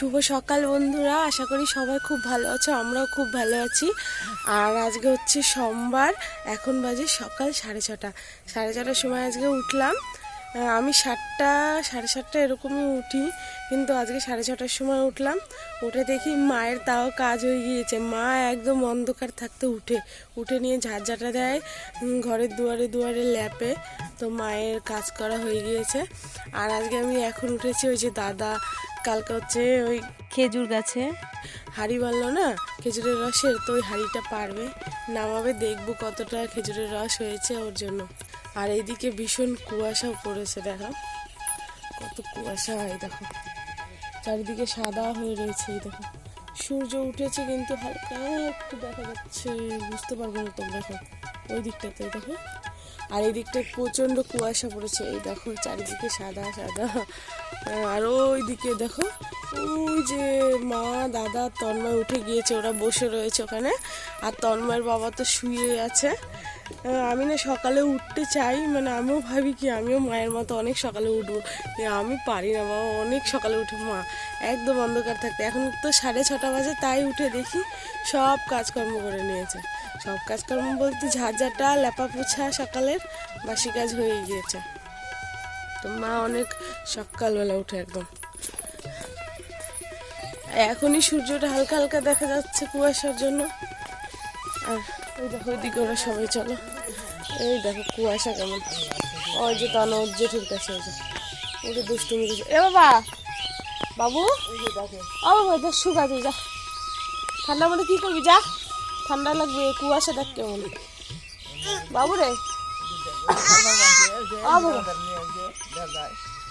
শুভ সকাল বন্ধুরা, আশা করি সবাই খুব ভালো আছো, আমরাও খুব ভালো আছি। আর আজকে হচ্ছে সোমবার, এখন বাজে সকাল সাড়ে ছটা। সাড়ে ছটার সময় আজকে উঠলাম। আমি সাতটা, সাড়ে সাতটা এরকমই উঠি, কিন্তু আজকে সাড়ে ছটার সময় উঠলাম। উঠে দেখি মায়ের তাও কাজ হয়ে গিয়েছে। মা একদম অন্ধকার থাকতে উঠে উঠে নিয়ে ঝাঁঝাটা দেয় ঘরের দুয়ারে দুয়ারে ল্যাপে। তো মায়ের কাজ করা হয়ে গিয়েছে। আর আজকে আমি এখন উঠেছি ওই যে দাদা কালকে হচ্ছে ওই খেজুর গাছে। হাড়ি বানলো না খেজুরের রসের তো ওই হাড়িটা পারবে। নামাবে দেখব কতটা খেজুরের রস হয়েছে ওর জন্য। আর এইদিকে ভীষণ কুয়াশাও পড়েছে দেখো। কত কুয়াশা হয় দেখো। চারিদিকে সাদা হয়ে রয়েছে এই দেখো। সূর্য উঠেছে কিন্তু হালকা একটু দেখা যাচ্ছে বুঝতে পারব না তোমরা এখন ওই দিকটাতে দেখো। আর এই দিকটায় প্রচণ্ড কুয়াশা পড়েছে। এই দেখো, চারিদিকে সাদা সাদা। আর ওই দিকে দেখো, ওই যে মা, দাদা, তন্ময় উঠে গিয়েছে। ওরা বসে রয়েছে ওখানে। আর তন্ময়ের বাবা তো শুয়ে আছে। আমি না সকালে উঠতে চাই মানে আমিও ভাবি কি, আমিও মায়ের মতো অনেক সকালে উঠবো। আমি পারি না বাবা, অনেক সকালে উঠে মা একদম অন্ধকার থাকতে। এখন তো সাড়ে ছটা বাজে, তাই উঠে দেখি সব কাজকর্ম করে নিয়েছে। সব কাজকর্ম বলতে ঝাঁঝাটা লেপা পোছা, সকালের বাসি কাজ হয়ে গিয়েছে। তো মা অনেক সকালবেলা উঠে একদম। এখনই সূর্যটা হালকা হালকা দেখা যাচ্ছে কুয়াশার জন্য। আর ওই দেখো ওইদিকে ওরা সবাই চলো। এই দেখো কুয়াশা কেমন। ওই যে তানো জেঠুর কাছে ওই যে দুষ্টুমি করছে। এ বাবা! বাবু? ও বাবা, যা শুকা তুই যা ঠান্ডা মধ্যে কি করবি, যা। ঠান্ডা লাগবে কুয়াশা দেখ কেমন। বাবু রে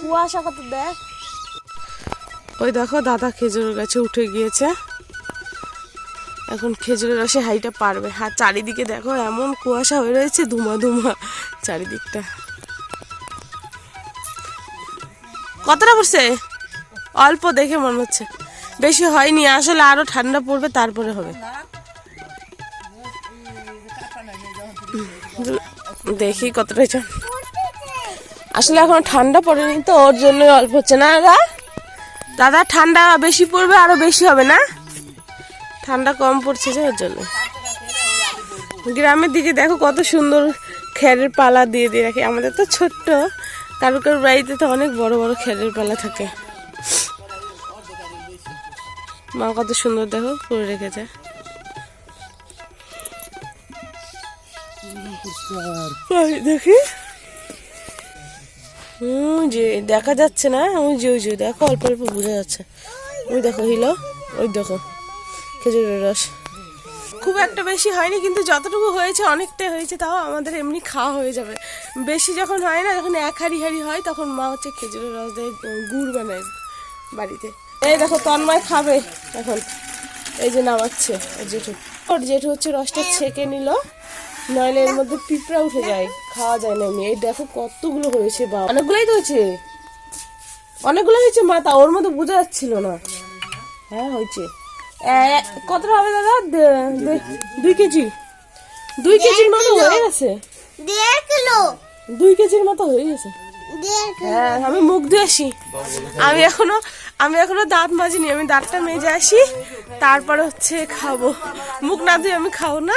কুয়াশা কত দেখ। ওই দেখো দাদা খেজুর গাছে উঠে গিয়েছে। এখন খেজুরের রসে হাইটা পারবে আর চারিদিকে দেখো এমন কুয়াশা হয়ে রয়েছে ধুমা ধুমা চারিদিকটা। কতটা পড়ছে? অল্প দেখে মনে হচ্ছে। বেশি হয়নি আসলে আরও ঠান্ডা পড়বে তারপরে হবে। দেখি কতটা চান আসলে এখন ঠান্ডা পড়েনি তো, ওর জন্য অল্প হচ্ছে। না, দাদা? দাদা, ঠান্ডা বেশি পড়বে, আরও বেশি হবে, না? ঠান্ডা কম পড়ছে যে, ওর জন্য গ্রামের দিকে দেখো কত সুন্দর খেরের পালা দিয়ে দিয়ে রাখে। আমাদের তো ছোট্ট, কারও কারও বাড়িতে তো অনেক বড় বড় খেরের পালা থাকে। মা কত সুন্দর দেখো, করে রেখেছে। দেখি। হুম যে দেখা যাচ্ছে না, ওই যে ওই যে, দেখো, অল্প অল্প বোঝা যাচ্ছে। ওই দেখো, হিলো, ওই দেখো, খেজুরের রস। খুব একটা বেশি হয়নি, কিন্তু যতটুকু হয়েছে, অনেকটাই হয়েছে, তাও আমাদের এমনি খাওয়া হয়ে যাবে। বেশি যখন হয় না, যখন এক হাড়ি হাড়ি হয়, তখন মা হচ্ছে খেজুরের রস দিয়ে গুড় বানায় বাড়িতে। এই দেখো, তন্ময় খাবে এখন। এই যে নামাচ্ছে জেঠু। ওর জেঠু হচ্ছে রসটা ছেঁকে নিল। নইলে এর মধ্যে পিঁপড়া উঠে যায় খাওয়া যায় না এই দেখো কতগুলো হয়েছে বা অনেকগুলোই তো হয়েছে? অনেকগুলো হয়েছে মা তা ওর মধ্যে বোঝা যাচ্ছিল না। হ্যাঁ হয়েছে। কতটা হবে দাদা? দুই কেজি। দুই কেজির মতো হয়ে গেছে? দুই কেজির মতো হয়ে গেছে? হ্যাঁ আমি মুখ ধুয়ে আসি। আমি এখনও আমি এখনও দাঁত মাজিনি আমি দাঁতটা মেজে আসি তারপর হচ্ছে খাব। মুখ না ধুয়ে আমি খাব না।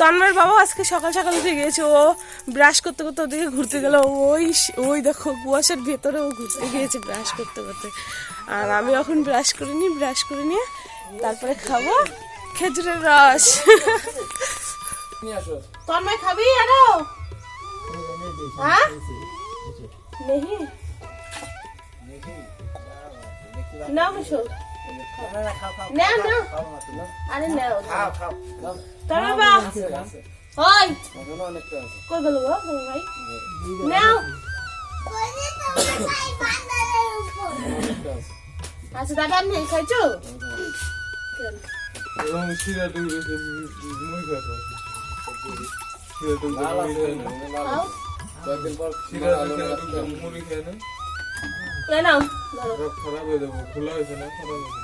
তন্ময়ের বাবা আজকে সকাল সকাল উঠে গিয়েছে ও ব্রাশ করতে করতে ওদিকে ঘুরতে গেল। ওই ওই দেখো কুয়াশার ভেতরে ও ঘুরতে গিয়েছে ব্রাশ করতে করতে। আর আমি এখন ব্রাশ করিনি ব্রাশ করে নিয়ে তারপরে খাব খেজুরের রস। তন্ময় খাবি আরও হ্যাঁ? नहीं নাও মিশো নাও নাও আরে নাও তবে বা। ওই। কই গেল গো তোমার ভাই? নাও। আচ্ছা দাদা আপনি খাইছো? এবং মুই খাব খাও। মুড়ি নাও। ধরো খারাপ হয়ে যাব। খোলা হয়েছে না? খারাপ হয়ে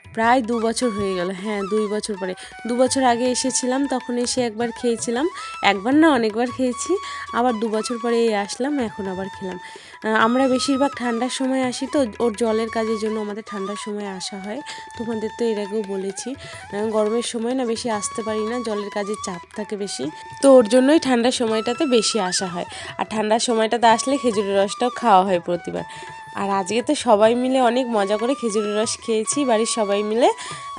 প্রায় দু বছর হয়ে গেল হ্যাঁ দুই বছর পরে। দু বছর আগে এসেছিলাম, তখন এসে একবার খেয়েছিলাম। একবার না, অনেকবার খেয়েছি। আবার দু বছর পরে আসলাম, এখন আবার খেলাম। আমরা বেশিরভাগ ঠান্ডার সময় আসি তো, ওর জলের কাজের জন্য আমাদের ঠান্ডার সময় আসা হয়। তোমাদের তো এর আগেও বলেছি গরমের সময় না বেশি আসতে পারি না, জলের কাজের চাপ থাকে বেশি। তো ওর জন্যই ঠান্ডার সময়টাতে বেশি আসা হয়। আর ঠান্ডার সময়টাতে আসলে খেজুরের রসটাও খাওয়া হয় প্রতিবার। আর আজকে তো সবাই মিলে অনেক মজা করে খেজুরের রস খেয়েছি, বাড়ির সবাই মিলে।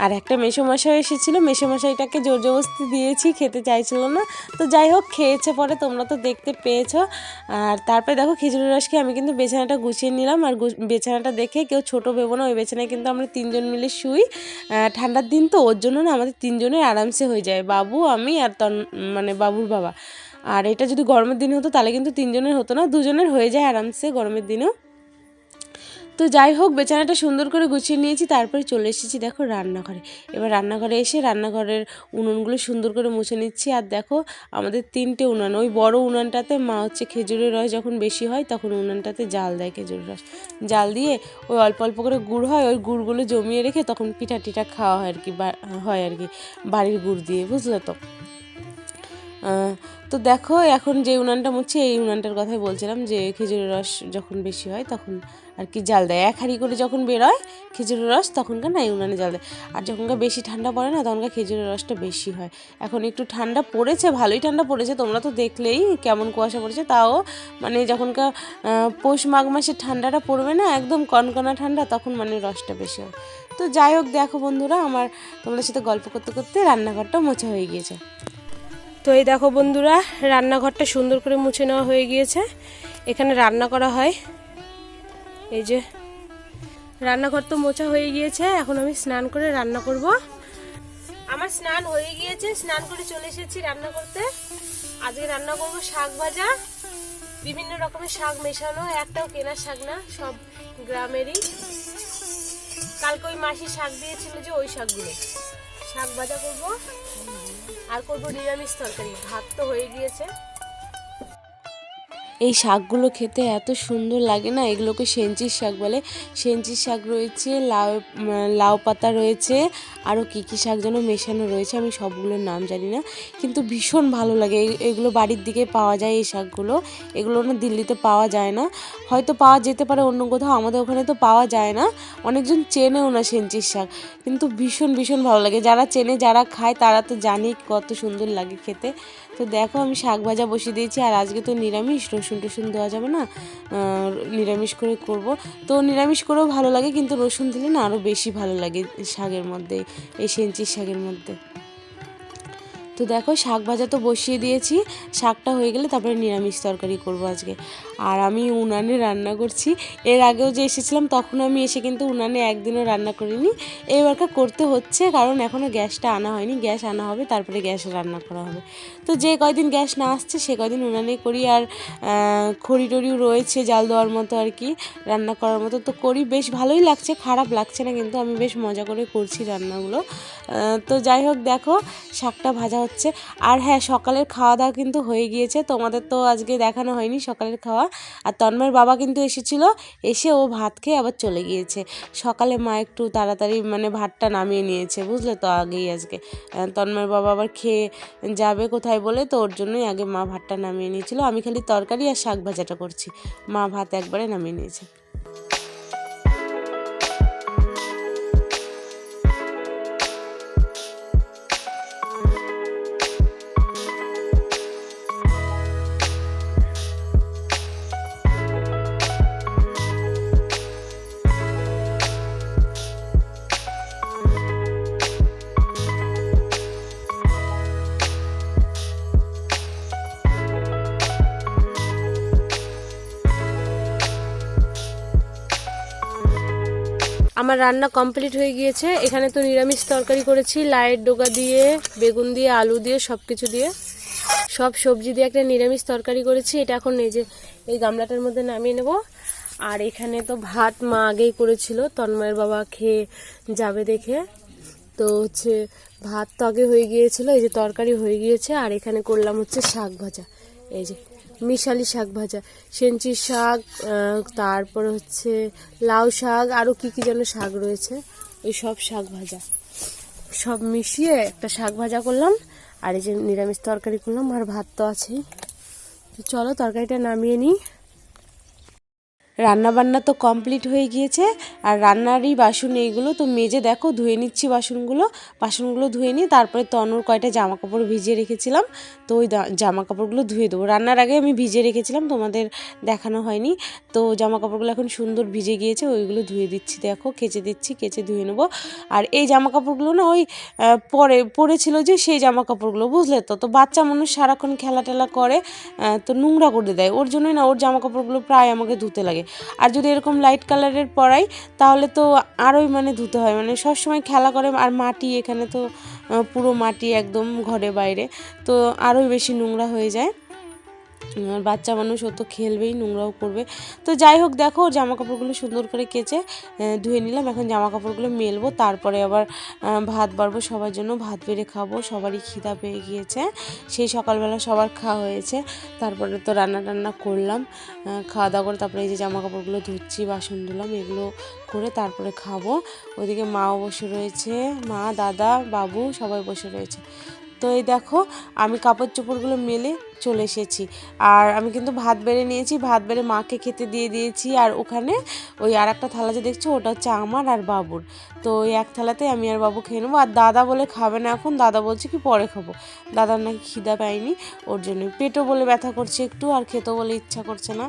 আর একটা মেসোমশাই এসেছিল, মেসোমশাইটাকে জোর জবস্তি দিয়েছি, খেতে চাইছিল না। তো যাই হোক, খেয়েছে পরে, তোমরা তো দেখতে পেয়েছ। আর তারপরে দেখো, খেজুরের রস খেয়ে আমি কিন্তু বেছানাটা গুছিয়ে নিলাম। আর বেছানাটা দেখে কেউ ছোট ভেবো না, ওই বেছানায় কিন্তু আমরা তিনজন মিলে শুই। ঠান্ডার দিন তো, ওর জন্য না আমাদের তিনজনের আরামসে হয়ে যায়, বাবু, আমি আর তন মানে বাবুর বাবা। আর এটা যদি গরমের দিনে হতো, তাহলে কিন্তু তিনজনের হতো না, দুজনের হয়ে যায় আরামসে গরমের দিনেও। তো যাই হোক বেচানাটা সুন্দর করে গুছিয়ে নিয়েছি, তারপরে চলে এসেছি দেখো রান্নাঘরে। এবার রান্নাঘরে এসে রান্নাঘরের উনুনগুলো সুন্দর করে মুছে নিচ্ছি। আর দেখো, আমাদের তিনটে উনান, ওই বড় উনানটাতে মা হচ্ছে খেজুরের রস যখন বেশি হয়, তখন উনানটাতে জাল দেয় খেজুরের রস। জাল দিয়ে ওই অল্প অল্প করে গুড় হয়, ওই গুড়গুলো জমিয়ে রেখে তখন পিঠা টিঠা খাওয়া হয় আর কি হয় আর কি, বাড়ির গুড় দিয়ে, বুঝলে তো? তো দেখো, এখন যে উনানটা মুছছি এই উনানটার কথাই বলছিলাম যে খেজুরের রস যখন বেশি হয় তখন আর কি জাল দেয়। এক হাঁড়ি করে যখন বেরোয় খেজুরের রস, তখনকার না এই উনানে জাল দেয়। আর যখনকার বেশি ঠান্ডা পড়ে না, তখনকার খেজুরের রসটা বেশি হয়। এখন একটু ঠান্ডা পড়েছে, ভালোই ঠান্ডা পড়েছে, তোমরা তো দেখলেই কেমন কুয়াশা পড়েছে, তাও মানে যখনকার পৌষ মাঘ মাসের ঠান্ডাটা পড়বে না, একদম কনকনা ঠান্ডা, তখন মানে রসটা বেশি হয়। তো যাই হোক, দেখো বন্ধুরা, আমার তোমাদের সাথে গল্প করতে করতে রান্নাঘরটা মোছা হয়ে গিয়েছে। তো এই দেখো বন্ধুরা, রান্নাঘরটা সুন্দর করে মুছে নেওয়া হয়ে গিয়েছে। এখানে রান্না করা হয়। এই যে, রান্নাঘর তো মোছা হয়ে গিয়েছে, এখন আমি স্নান করে রান্না করব। আমার স্নান হয়ে গিয়েছে, স্নান করে চলে এসেছি রান্না করতে। আজকে রান্না করব শাক ভাজা। বিভিন্ন রকমের শাক মেশানো, একটাও কেনা শাক না, সব গ্রামেরই। কালকে ওই মাসি শাক দিয়েছিল যে ওই শাকগুলো। শাক ভাজা করব। আর করব নিরামিষ তরকারি। ভাত তো হয়ে গিয়েছে। এই শাকগুলো খেতে এত সুন্দর লাগে না? এগুলোকে সেঞ্চির শাক বলে। সেঞ্চির শাক রয়েছে, লাউ লাউ পাতা রয়েছে, আরও কী কী শাক যেন মেশানো রয়েছে, আমি সবগুলোর নাম জানি না। কিন্তু ভীষণ ভালো লাগে। এগুলো বাড়ির দিকে পাওয়া যায় এই শাকগুলো। এগুলো না দিল্লিতে পাওয়া যায় না। হয়তো পাওয়া যেতে পারে অন্য কোথাও, আমাদের ওখানে তো পাওয়া যায় না। অনেকজন চেনেও না সেঞ্চির শাক। কিন্তু ভীষণ ভীষণ ভালো লাগে। যারা চেনে, যারা খায়, তারা তো জানি কত সুন্দর লাগে খেতে। তো দেখো আমি শাক ভাজা বসিয়ে দিয়েছি, আর আজকে তো নিরামিষ রসুন টসুন দেওয়া যাবে না নিরামিষ করে করব। তো নিরামিষ করেও ভালো লাগে, কিন্তু রসুন দিলে না আরও বেশি ভালো লাগে শাকের মধ্যে, এই সেঞ্চির শাকের মধ্যে। তো দেখো শাক ভাজা তো বসিয়ে দিয়েছি, শাকটা হয়ে গেলে তারপরে নিরামিষ তরকারি করব আজকে। আর আমি উনানে রান্না করছি। এর আগেও যে এসেছিলাম তখন আমি এসে কিন্তু উনানে একদিনও রান্না করিনি। এবারকার করতে হচ্ছে, কারণ এখনও গ্যাসটা আনা হয়নি। গ্যাস আনা হবে, তারপরে গ্যাসে রান্না করা হবে। তো যে কয়দিন গ্যাস না আসছে, সে কয়দিন উনানে করি। আর খড়ি টড়িও রয়েছে জাল দেওয়ার মতো আর কি, রান্না করার মতো। তো করি, বেশ ভালোই লাগছে, খারাপ লাগছে না, কিন্তু আমি বেশ মজা করে করছি রান্নাগুলো। তো যাই হোক, দেখো, শাকটা ভাজা হচ্ছে। আর হ্যাঁ সকালের খাওয়া দাওয়া কিন্তু হয়ে গিয়েছে। তোমাদের তো আজকে দেখানো হয়নি সকালের খাওয়া। আর তন্ময়ের বাবা কিন্তু এসেছিল, এসে ও ভাত খেয়ে আবার চলে গিয়েছে। সকালে মা একটু তাড়াতাড়ি মানে ভাতটা নামিয়ে নিয়েছে, বুঝলে তো আগেই আজকে। তন্ময়ের বাবা আবার খেয়ে যাবে কোথায় বলে তো ওর জন্যই আগে মা ভাতটা নামিয়ে নিয়েছিল। আমি খালি তরকারি আর শাক ভাজাটা করছি। মা ভাত একবারে নামিয়ে নিয়েছে। আমার রান্না কমপ্লিট হয়ে গিয়েছে। এখানে তো নিরামিষ তরকারি করেছি লাইয়ের ডোকা দিয়ে, বেগুন দিয়ে, আলু দিয়ে সব কিছু দিয়ে। সব সবজি দিয়ে একটা নিরামিষ তরকারি করেছি। এটা এখন এই যে, এই গামলাটার মধ্যে নামিয়ে নেব। আর এখানে তো ভাত মা আগেই করেছিল, তন্ময়ের বাবা খেয়ে যাবে দেখে। তো হচ্ছে, ভাত তো আগে হয়ে গিয়েছিল, এই যে তরকারি হয়ে গিয়েছে। আর এখানে করলাম হচ্ছে শাক ভাজা। এই যে মিশালি শাক ভাজা সেঞ্চির শাক তারপর হচ্ছে লাউ শাক আরও কী কী যেন শাক রয়েছে ওই সব শাক ভাজা। সব মিশিয়ে একটা শাক ভাজা করলাম, আর এই যে নিরামিষ তরকারি করলাম, আর ভাত তো আছেই। চলো তরকারিটা নামিয়ে নিই। রান্না বান্না তো কমপ্লিট হয়ে গিয়েছে, আর রান্নারই বাসন এইগুলো। তো মেজে দেখো, ধুয়ে নিচ্ছি বাসনগুলো। বাসনগুলো ধুয়ে নিই তারপরে তনুর কয়টা জামা কাপড় ভিজিয়ে রেখেছিলাম। তো ওই জামা কাপড়গুলো ধুয়ে দেবো। রান্নার আগে আমি ভিজিয়ে রেখেছিলাম, তোমাদের দেখানো হয়নি। তো জামা কাপড়গুলো এখন সুন্দর ভিজে গিয়েছে, ওইগুলো ধুয়ে দিচ্ছি। দেখো, কেচে দিচ্ছি, কেচে ধুয়ে নেব। আর এই জামা কাপড়গুলো না ওই পরে পরেছিল যে সেই জামা কাপড়গুলো বুঝলে তো? তো বাচ্চা মানুষ সারাক্ষণ খেলা টেলা করে তো নোংরা করে দেয়। ওর জন্যই না ওর জামা কাপড়গুলো প্রায় আমাকে ধুতে লাগে। আর যদি এরকম লাইট কালারের পরাই, তাহলে তো আরোই মানে ধুতে হয়। মানে সবসময় খেলা করে আর মাটি এখানে তো পুরো মাটি একদম ঘরে বাইরে, তো আরোই বেশি নোংরা হয়ে যায়। বাচ্চা মানুষ, ও তো খেলবেই, নোংরাও করবে। তো যাই হোক, দেখো জামা কাপড়গুলো সুন্দর করে কেচে ধুয়ে নিলাম। এখন জামা কাপড়গুলো মেলবো, তারপরে আবার ভাত বাড়বো সবার জন্য। ভাত বেড়ে খাব, সবারই খিদা পেয়ে গিয়েছে। সেই সকালবেলা সবার খাওয়া হয়েছে। তারপরে তো রান্না টান্না করলাম খাওয়া দাওয়া করে তারপরে এই যে জামা কাপড়গুলো ধুচ্ছি, বাসন ধুলাম, এগুলো করে তারপরে খাব। ওইদিকে মাও বসে রয়েছে, মা, দাদা, বাবু সবাই বসে রয়েছে। তো এই দেখো, আমি কাপড় চোপড়গুলো মেলে চলে এসেছি। আর আমি কিন্তু ভাত বেড়ে নিয়েছি, ভাত বেড়ে মাকে খেতে দিয়ে দিয়েছি। আর ওখানে ওই আর একটা থালা যে দেখছ, ওটা হচ্ছে আমার আর বাবুর। তো ওই এক থালাতে আমি আর বাবু খেয়ে নেব। আর দাদা বলে খাবে না এখন, দাদা বলছে কি পরে খাব। দাদার নাকি খিদা পায়নি, ওর জন্য পেটও বলে ব্যথা করছে একটু, আর খেতেও বলে ইচ্ছা করছে না,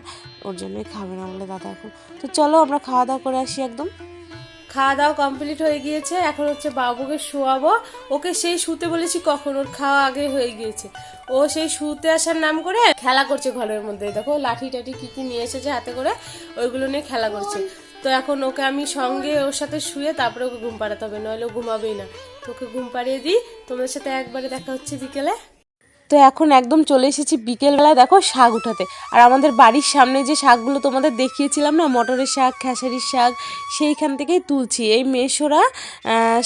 ওর জন্যই খাবে না বলে দাদা এখন। তো চলো আমরা খাওয়া দাওয়া করে আসি একদম। খাওয়া দাওয়া কমপ্লিট হয়ে গিয়েছে, এখন হচ্ছে বাবুকে শোয়াবো। ওকে সেই শুতে বলেছি কখন ওর খাওয়া আগে হয়ে গিয়েছে। ও সেই শুতে আসার নাম করে খেলা করছে ঘরের মধ্যে দেখো, লাঠি টাঠি কি কি নিয়ে এসেছে হাতে করে, ওইগুলো নিয়ে খেলা করছে। তো এখন ওকে আমি সঙ্গে ওর সাথে শুয়ে তারপরে ওকে ঘুম পাড়াতে হবে, নইলে ঘুমাবেই না। তো ওকে ঘুম পাড়িয়ে দিই, তোমাদের সাথে একবারে দেখা হচ্ছে বিকেলে। তো এখন একদম চলে এসেছি বিকেলবেলা দেখো শাক উঠাতে। আর আমাদের বাড়ির সামনে যে শাকগুলো তোমাদের দেখিয়েছিলাম না, মটরের শাক, খেসারির শাক, সেইখান থেকেই তুলছি। এই মেশোরা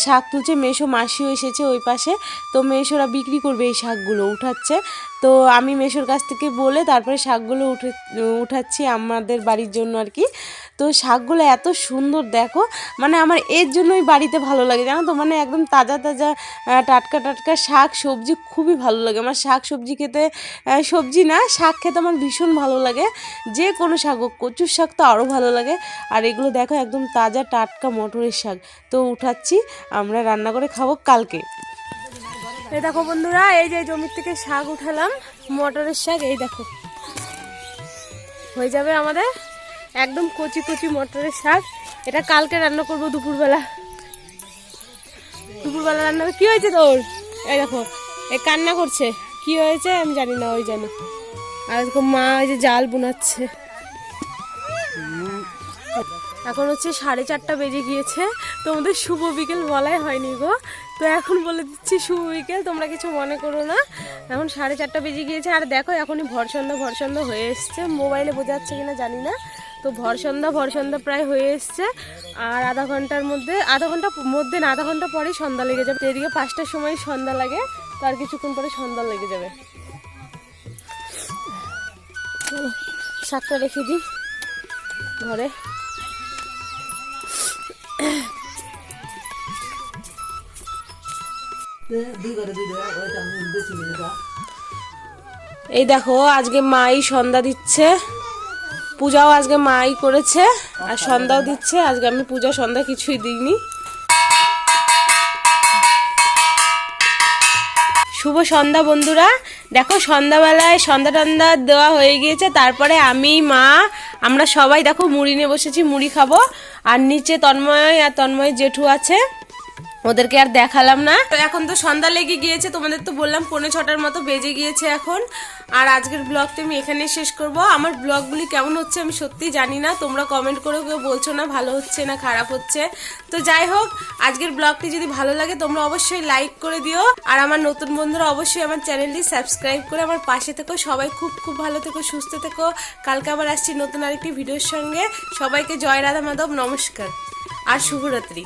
শাক তুলছে মেশো মাসিও এসেছে ওই পাশে। তো মেশোরা বিক্রি করবে এই শাকগুলো, উঠাচ্ছে। তো আমি মেশোর কাছ থেকে বলে তারপরে শাকগুলো উঠে, উঠাচ্ছি আমাদের বাড়ির জন্য আর কি। তো শাকগুলো এত সুন্দর, দেখো। মানে আমার এর জন্যই বাড়িতে ভালো লাগে, জানো তো? মানে একদম তাজা তাজা টাটকা টাটকা শাক, সবজি খুবই ভালো লাগে। আমার শাক সবজি খেতে সবজি না, শাক খেতে আমার ভীষণ ভালো লাগে। যে কোনো শাক হোক, কচুর শাক তো আরও ভালো লাগে। আর এগুলো দেখো, একদম তাজা টাটকা মটরের শাক। তো উঠাচ্ছি, আমরা রান্না করে খাব কালকে। এই দেখো বন্ধুরা, এই যে জমির থেকে শাক উঠালাম, মটরের শাক, এই দেখো। হয়ে যাবে আমাদের একদম কচি কচি মটরের শাক। এটা কালকে রান্না করব দুপুরবেলা। দুপুরবেলা রান্না। কি হয়েছে তোর? এই দেখো, এ কান্না করছে। কি হয়েছে আমি জানি না, ওই জানো আর মা ওই যে জাল বোনাচ্ছে। এখন হচ্ছে সাড়ে চারটা বেজে গিয়েছে, তোমাদের শুভ বিকেল বলাই হয়নি গো। তো এখন বলে দিচ্ছি শুভ বিকেল, তোমরা কিছু মনে করো না। এখন সাড়ে চারটা বেজে গিয়েছে, আর দেখো এখনই ভর সন্ধ্যা ভর হয়ে এসছে। মোবাইলে বোঝা যাচ্ছে কিনা জানি না, তো ভর সন্ধ্যা ভর প্রায় হয়ে এসছে। আর আধা ঘণ্টার মধ্যে, আধা ঘণ্টা মধ্যে না, আধা ঘণ্টা পরেই সন্ধ্যা লেগে যাবে। এদিকে পাঁচটার সময় সন্ধ্যা লাগে। তার কিছুক্ষণ পরে সন্ধ্যা লেগে যাবে। শাকটা রেখে দিই ঘরে। এই দেখো, আজকে মাই সন্ধ্যা দিচ্ছে। পূজাও আজকে মাই করেছে, আর সন্ধ্যাও দিচ্ছে। আজকে আমি পূজা সন্ধ্যা কিছুই দিইনি। শুভ সন্ধ্যা বন্ধুরা। দেখো সন্ধ্যাবেলায় সন্ধ্যা টন্ধা দেওয়া হয়ে গিয়েছে, তারপরে আমি, মা, আমরা সবাই দেখো মুড়ি নিয়ে বসেছি, মুড়ি খাব। আর নিচে তন্ময় আর তন্ময় জেঠু আছে। ওদেরকে আর দেখালাম না। তো এখন তো সন্ধ্যা লেগে গিয়েছে, তোমাদের তো বললাম পৌনে ছটার মতো বেজে গিয়েছে এখন। আর আজকের ব্লগটা আমি এখানেই শেষ করব। আমার ব্লগগুলি কেমন হচ্ছে আমি সত্যি জানি না। তোমরা কমেন্ট করে কেউ বলছো না, ভালো হচ্ছে না, খারাপ হচ্ছে। তো যাই হোক, আজকের ব্লগটি যদি ভালো লাগে, তোমরা অবশ্যই লাইক করে দিও। আর আমার নতুন বন্ধুরা অবশ্যই আমার চ্যানেলটি সাবস্ক্রাইব করে আমার পাশে থেকো। সবাই খুব খুব ভালো থেকো, সুস্থ থেকো। কালকে আবার আসছি নতুন আরেকটি ভিডিওর সঙ্গে। সবাইকে জয় রাধা মাধব, নমস্কার। আর শুভরাত্রি।